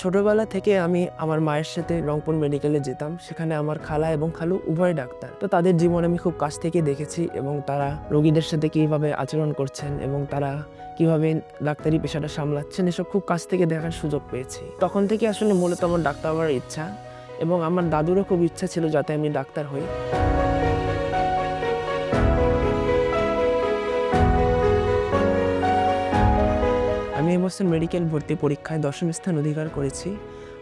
ছোটবেলা থেকে আমি আমার মায়ের সাথে রংপুর মেডিকেলে যেতাম। সেখানে আমার খালা এবং খালু উভয় ডাক্তার। তো তাদের জীবন আমি খুব কাছ থেকে দেখেছি এবং তারা রোগীদের সাথে কীভাবে আচরণ করছেন এবং তারা কীভাবে ডাক্তারি পেশাটা সামলাচ্ছেন, এসব খুব কাছ থেকে দেখার সুযোগ পেয়েছি। তখন থেকে আসলে মূলত আমার ডাক্তার হওয়ার ইচ্ছা এবং আমার দাদুরও খুব ইচ্ছা ছিল যাতে আমি ডাক্তার হই। এবছর মেডিকেল ভর্তি পরীক্ষায় দশম স্থান অধিকার করেছি।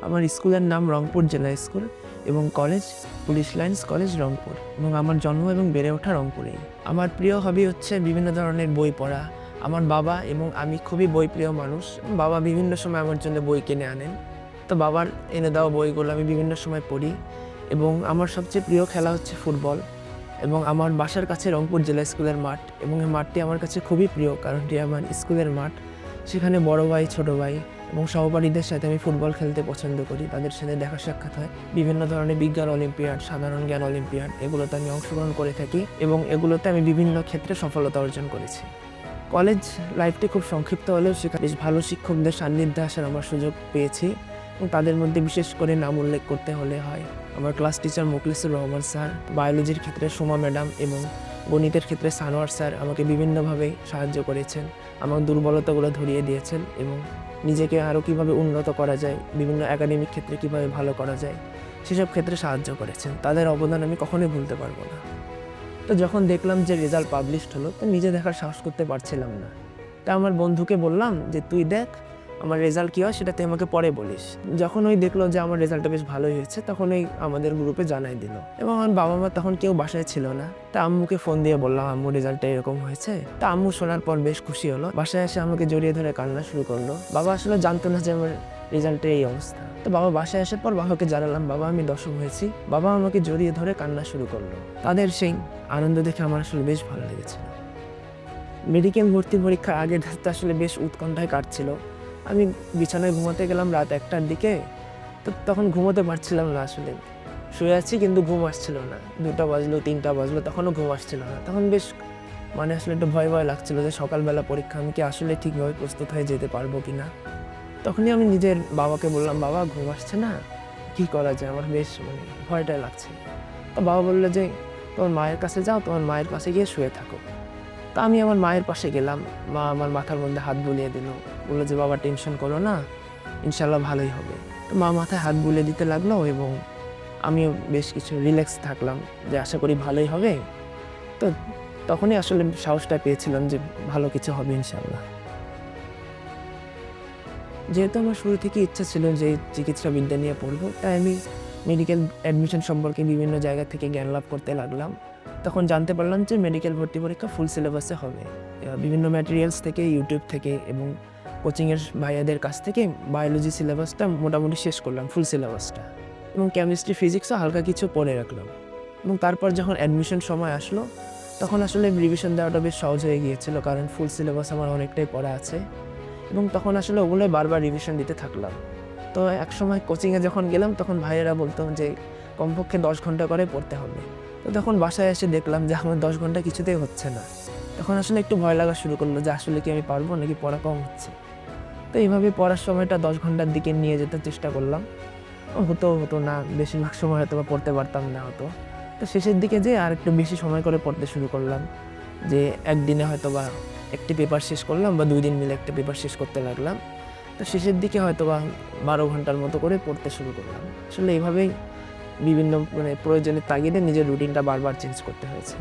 আমার স্কুলের নাম রংপুর জেলা স্কুল এবং college police lines college Rangpur এবং আমার জন্ম এবং বেড়ে ওঠা রংপুরেই। আমার প্রিয় হবি হচ্ছে বিভিন্ন ধরনের বই পড়া। আমার বাবা এবং আমি খুবই বই প্রিয় মানুষ। বাবা বিভিন্ন সময় আমার জন্য বই কিনে আনেন। তো বাবার এনে দেওয়া বইগুলো আমি বিভিন্ন সময় পড়ি এবং আমার সবচেয়ে প্রিয় খেলা হচ্ছে ফুটবল এবং আমার বাসার কাছে রংপুর জেলা স্কুলের মাঠ এবং এই মাঠটি আমার কাছে খুবই প্রিয় কারণ এটি আমার স্কুলের মাঠ। সেখানে বড় ভাই, ছোট ভাই এবং সহপাঠীদের সাথে আমি ফুটবল খেলতে পছন্দ করি। তাদের সাথে দেখা সাক্ষাৎ হয়। বিভিন্ন ধরনের বিজ্ঞান অলিম্পিয়াড, সাধারণ জ্ঞান অলিম্পিয়াড, এগুলোতে আমি অংশগ্রহণ করে থাকি এবং এগুলোতে আমি বিভিন্ন ক্ষেত্রে সফলতা অর্জন করেছি। কলেজ লাইফটি খুব সংক্ষিপ্ত হলেও সেখানে বেশ ভালো শিক্ষকদের সান্নিধ্যে আসার আমার সুযোগ পেয়েছি এবং তাদের মধ্যে বিশেষ করে নাম উল্লেখ করতে হলে হয় আমার class teacher Moklesur Rahman sir, বায়োলজির ক্ষেত্রে সোমা ম্যাডাম এবং গণিতের ক্ষেত্রে সানোয়ার স্যার আমাকে বিভিন্নভাবে সাহায্য করেছেন। আমার দুর্বলতাগুলো ধরিয়ে দিয়েছেন এবং নিজেকে আরও কীভাবে উন্নত করা যায়, বিভিন্ন একাডেমিক ক্ষেত্রে কীভাবে ভালো করা যায়, সেসব ক্ষেত্রে সাহায্য করেছেন। তাদের অবদান আমি কখনোই ভুলতে পারব না। তো যখন দেখলাম যে রেজাল্ট পাবলিশড হলো, তো নিজে দেখার সাহস করতে পারছিলাম না। তা আমার বন্ধুকে বললাম যে, তুই দেখ আমার রেজাল্ট কী হয় সেটা তুই আমাকে পরে বলিস। যখন ওই দেখল যে আমার রেজাল্টটা বেশ ভালোই হয়েছে, তখন ওই আমাদের গ্রুপে জানাই দিল। এবং আমার বাবা মা তখন কেউ বাসায় ছিল না। তা আম্মুকে ফোন দিয়ে বললাম, আম্মু রেজাল্টটা এরকম হয়েছে। তা আম্মু শোনার পর বেশ খুশি হলো। বাসায় এসে আমাকে জড়িয়ে ধরে কান্না শুরু করল। বাবা আসলে জানতো না যে আমার রেজাল্টের এই অবস্থা। তো বাবা বাসায় আসার পর বাবাকে জানালাম, বাবা, আমি দশম হয়েছি। বাবা আমাকে জড়িয়ে ধরে কান্না শুরু করল। তাদের সেই আনন্দ দেখে আমার আসলে বেশ ভালো লেগেছিল। মেডিকেল ভর্তি পরীক্ষার আগের ধাপটা আসলে বেশ উৎকণ্ঠায় কাটছিল। আমি বিছানায় ঘুমাতে গেলাম রাত একটার দিকে, তো তখন ঘুমোতে পারছিলাম না আসলে। শুয়ে আছি কিন্তু ঘুম আসছিল না। দুটা বাজলো, তিনটা বাজলো, তখনও ঘুম আসছিল না। তখন বেশ মানে আসলে একটু ভয় ভয় লাগছিল যে সকালবেলা পরীক্ষা, আমি কি আসলে ঠিকভাবে প্রস্তুত হয়ে যেতে পারব কি না? তখনই আমি নিজের বাবাকে বললাম, বাবা, ঘুম আসছে না? কী করা যায়? আমার বেশ মানে ভয়টাই লাগছে। তো বাবা বলল যে, তোমার মায়ের কাছে যাও, তোমার মায়ের কাছে গিয়ে শুয়ে থাকো। তা আমি আমার মায়ের পাশে গেলাম। মা আমার মাথার মধ্যে হাত বুলিয়ে দিল। বলল যে, বাবা, টেনশন করো না। ইনশাল্লাহ ভালোই হবে। তো মা মাথায় হাত বুলিয়ে দিতে লাগল এবং আমিও বেশ কিছু রিল্যাক্স থাকলাম যে, আশা করি ভালোই হবে। তো তখনই আসলে সাহসটা পেয়েছিলাম যে, ভালো কিছু হবে ইনশাল্লাহ যেহেতু আমার শুরু থেকে ইচ্ছা ছিল যে চিকিৎসা বিদ্যা নিয়ে পড়ব, তাই আমি মেডিকেল অ্যাডমিশন সম্পর্কে বিভিন্ন জায়গা থেকে জ্ঞান লাভ করতে লাগলাম। তখন জানতে পারলাম যে মেডিকেল ভর্তি পরীক্ষা ফুল সিলেবাসে হবে। বিভিন্ন ম্যাটেরিয়ালস থেকে ইউটিউব থেকে এবং কোচিংয়ের ভাইয়াদের কাছ থেকে বায়োলজি সিলেবাসটা মোটামুটি শেষ করলাম ফুল সিলেবাসটা এবং কেমিস্ট্রি ফিজিক্সও হালকা কিছু পড়ে রাখলাম। এবং তারপর যখন অ্যাডমিশন সময় আসলো, তখন আসলে রিভিশন দেওয়াটা বেশ সহজ হয়ে গিয়েছিল কারণ ফুল সিলেবাস আমার অনেকটাই পড়া আছে। এবং তখন আসলে ওগুলোই বারবার রিভিশন দিতে থাকলাম। তো এক সময় কোচিংয়ে যখন গেলাম, তখন ভাইয়েরা বলতো যে, কমপক্ষে দশ ঘণ্টা করে পড়তে হবে। তো তখন বাসায় এসে দেখলাম যে আমার দশ ঘণ্টা কিছুতেই হচ্ছে না। তখন আসলে একটু ভয় লাগা শুরু করল যে আসলে কি আমি পারব নাকি পড়া কম হচ্ছে। তো এইভাবে পড়ার সময়টা দশ ঘণ্টার দিকে নিয়ে যেতে চেষ্টা করলাম। হতো হতো না, বেশিরভাগ সময় হয়তো বা পড়তে পারতাম না হতো। তো শেষের দিকে যে আর একটু বেশি সময় করে পড়তে শুরু করলাম। যে একদিনে হয়তো বা একটি পেপার শেষ করলাম বা দুই দিন মিলে একটা পেপার শেষ করতে লাগলাম। তো শেষের দিকে হয়তো বা বারো ঘণ্টার মতো করে পড়তে শুরু করলাম। আসলে এইভাবেই বিভিন্ন মানে প্রয়োজনের তাগিদে নিজের রুটিনটা বারবার চেঞ্জ করতে হয়েছে।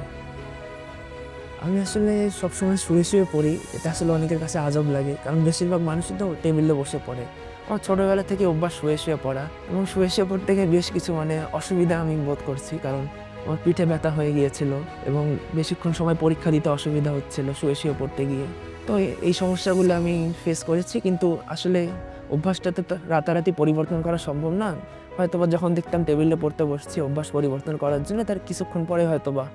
আমি আসলে সবসময় শুয়ে শুয়ে পড়ি, এটা আসলে অনেকের কাছে আজব লাগে, কারণ বেশিরভাগ মানুষই তো টেবিলে বসে পড়ে। আমার ছোটোবেলা থেকে অভ্যাস শুয়ে শুয়ে পড়া, এবং শুয়ে শুয়ে পড়তে গিয়ে বেশ কিছু মানে অসুবিধা আমি বোধ করছি, কারণ আমার পিঠে ব্যথা হয়ে গিয়েছিল, এবং বেশিক্ষণ সময় পরীক্ষা দিতে অসুবিধা হচ্ছিল শুয়ে শুয়ে পড়তে গিয়ে। তো এই সমস্যাগুলো আমি ফেস করেছি, কিন্তু আসলে অভ্যাসটাতে তো রাতারাতি পরিবর্তন করা সম্ভব না। হয়তোবা যখন দেখতাম টেবিলে পড়তে বসছি, অভ্যাস পরিবর্তন করার জন্য তার কিছুক্ষণ পরে হয়তোবা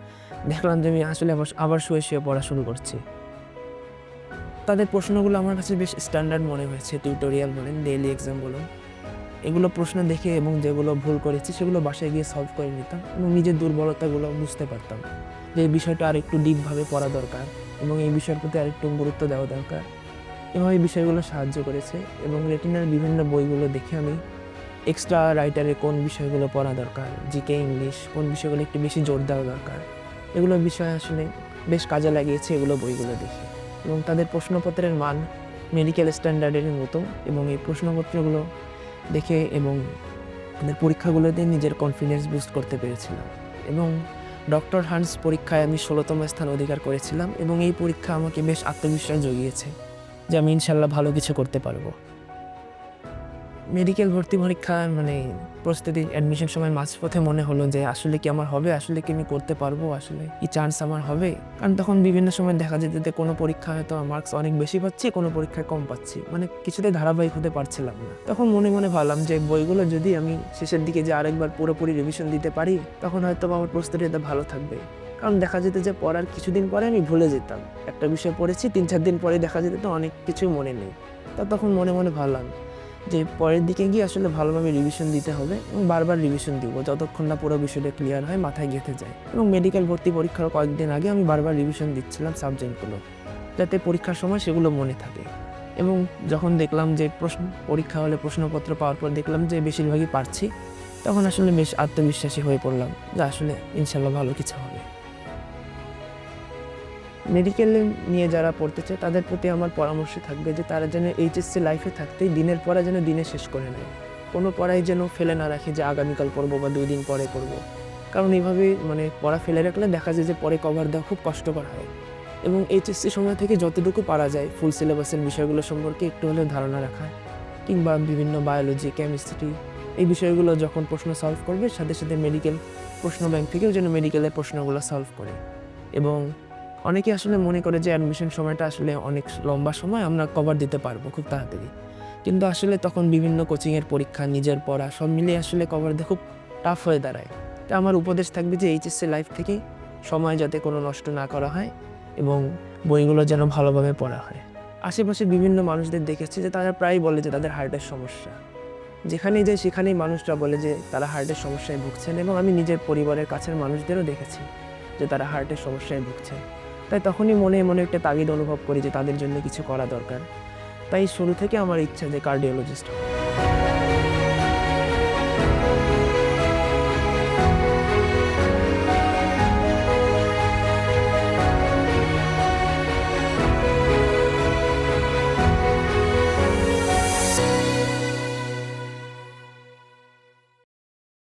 দেখলাম যে আমি আসলে আবার শুয়ে শুয়ে পড়া শুরু করছি। তাদের প্রশ্নগুলো আমার কাছে বেশ স্ট্যান্ডার্ড মনে হয়েছে টিউটোরিয়াল বলেন ডেইলি এক্সাম বলুন। এগুলো প্রশ্ন দেখে এবং যেগুলো ভুল করেছি সেগুলো বাসায় গিয়ে সলভ করে নিতাম এবং নিজের দুর্বলতাগুলো বুঝতে পারতাম যে এই বিষয়টা আর একটু ডিপভাবে পড়া দরকার এবং এই বিষয়ের প্রতি আরেকটু গুরুত্ব দেওয়া দরকার। এভাবে বিষয়গুলো সাহায্য করেছে এবং রেটিনার বিভিন্ন বইগুলো দেখে আমি এক্সট্রা রাইটারে কোন বিষয়গুলো পড়া দরকার? জিকে ইংলিশ কোন বিষয়গুলো একটু বেশি জোর দেওয়া দরকার? এগুলো বিষয় আসলে বেশ কাজে লাগিয়েছে এগুলো বইগুলো দেখে। এবং তাদের প্রশ্নপত্রের মান মেডিকেল স্ট্যান্ডার্ডের মতো এবং এই প্রশ্নপত্রগুলো দেখে এবং তাদের পরীক্ষাগুলোতে নিজের কনফিডেন্স বুস্ট করতে পেরেছিলাম। এবং ডক্টর হান্স পরীক্ষায় আমি ষোলোতম স্থান অধিকার করেছিলাম এবং এই পরীক্ষা আমাকে বেশ আত্মবিশ্বাস জগিয়েছে যে আমি ইনশাল্লাহ ভালো কিছু করতে পারব। মেডিকেল ভর্তি পরীক্ষা মানে প্রস্তুতি অ্যাডমিশন সময় মাঝপথে মনে হলো যে আসলে কি আমার হবে, আসলে কি আমি করতে পারব, আসলে কি চান্স আমার হবে? কারণ তখন বিভিন্ন সময় দেখা যেত যে কোনো পরীক্ষা হয়তো মার্কস অনেক বেশি পাচ্ছি, কোনো পরীক্ষায় কম পাচ্ছি। মানে কিছুতে ধারাবাহিক হতে পারছিলাম না। তখন মনে মনে ভাবলাম যে বইগুলো যদি আমি শেষের দিকে যে আরেকবার পুরোপুরি রিভিশন দিতে পারি, তখন হয়তো আমার প্রস্তুতিটা ভালো থাকবে। কারণ দেখা যেত যে পড়ার কিছুদিন পরে আমি ভুলে যেতাম। একটা বিষয় পড়েছি, তিন চার দিন পরে দেখা যেত তো অনেক কিছু মনে নেই। তা তখন মনে মনে ভাবলাম যে পরের দিকে গিয়ে আসলে ভালোভাবে রিভিশন দিতে হবে এবং বারবার রিভিশন দিব, যতক্ষণ না পুরো বিষয়টা ক্লিয়ার হয়, মাথায় গেঁথে যায়। এবং মেডিকেল ভর্তি পরীক্ষার কয়েকদিন আগে আমি বারবার রিভিশন দিচ্ছিলাম সাবজেক্টগুলো যাতে পরীক্ষার সময় সেগুলো মনে থাকে। এবং যখন দেখলাম যে প্রশ্ন, পরীক্ষা হলে প্রশ্নপত্র পাওয়ার পর দেখলাম যে বেশিরভাগই পারছি, তখন আসলে বেশ আত্মবিশ্বাসী হয়ে পড়লাম যে আসলে ইনশাল্লাহ ভালো কিছু হবে। মেডিকেল নিয়ে যারা পড়তে চায় তাদের প্রতি আমার পরামর্শ থাকবে যে তারা যেন এইচএসসি লাইফে থাকতেই দিনের পড়া যেন দিনে শেষ করে নেয়। কোনো পড়াই যেন ফেলে না রাখে যে আগামীকাল পড়ব বা দুই দিন পরে করব কারণ এইভাবে মানে পড়া ফেলে রাখলে দেখা যায় যে পরে কভার দেওয়া খুব কষ্টকর হয়। এবং এইচএসসি সময় থেকে যতটুকু পারা যায় ফুল সিলেবাসের বিষয়গুলো সম্পর্কে একটু হলেও ধারণা রাখা কিংবা বিভিন্ন বায়োলজি কেমিস্ট্রি এই বিষয়গুলো যখন প্রশ্ন সলভ করবে, সাথে সাথে মেডিকেল প্রশ্ন ব্যাংক থেকেও যেন মেডিকেলের প্রশ্নগুলো সলভ করে। এবং অনেকে আসলে মনে করে যে অ্যাডমিশন সময়টা আসলে অনেক লম্বা সময়, আমরা কভার দিতে পারব খুব তাড়াতাড়ি। কিন্তু আসলে তখন বিভিন্ন কোচিংয়ের পরীক্ষা, নিজের পড়া, সব মিলিয়ে আসলে কভার দিয়ে খুব টাফ হয়ে দাঁড়ায়। তা আমার উপদেশ থাকবে যে এইচএসসি লাইফ থেকে সময় যাতে কোনো নষ্ট না করা হয় এবং বইগুলো যেন ভালোভাবে পড়া হয়। আশেপাশে বিভিন্ন মানুষদের দেখেছি যে তারা প্রায়ই বলে যে তাদের হার্টের সমস্যা। যেখানেই যায় সেখানেই মানুষরা বলে যে তারা হার্টের সমস্যায় ভুগছেন এবং আমি নিজের পরিবারের কাছের মানুষদেরও দেখেছি যে তারা হার্টের সমস্যায় ভুগছেন। তাই তখনই মনে মনে একটা তাগিদ অনুভব করি যে তাদের জন্য কিছু করা দরকার। তাই শুরু থেকে আমার ইচ্ছা যে কার্ডিওলজিস্ট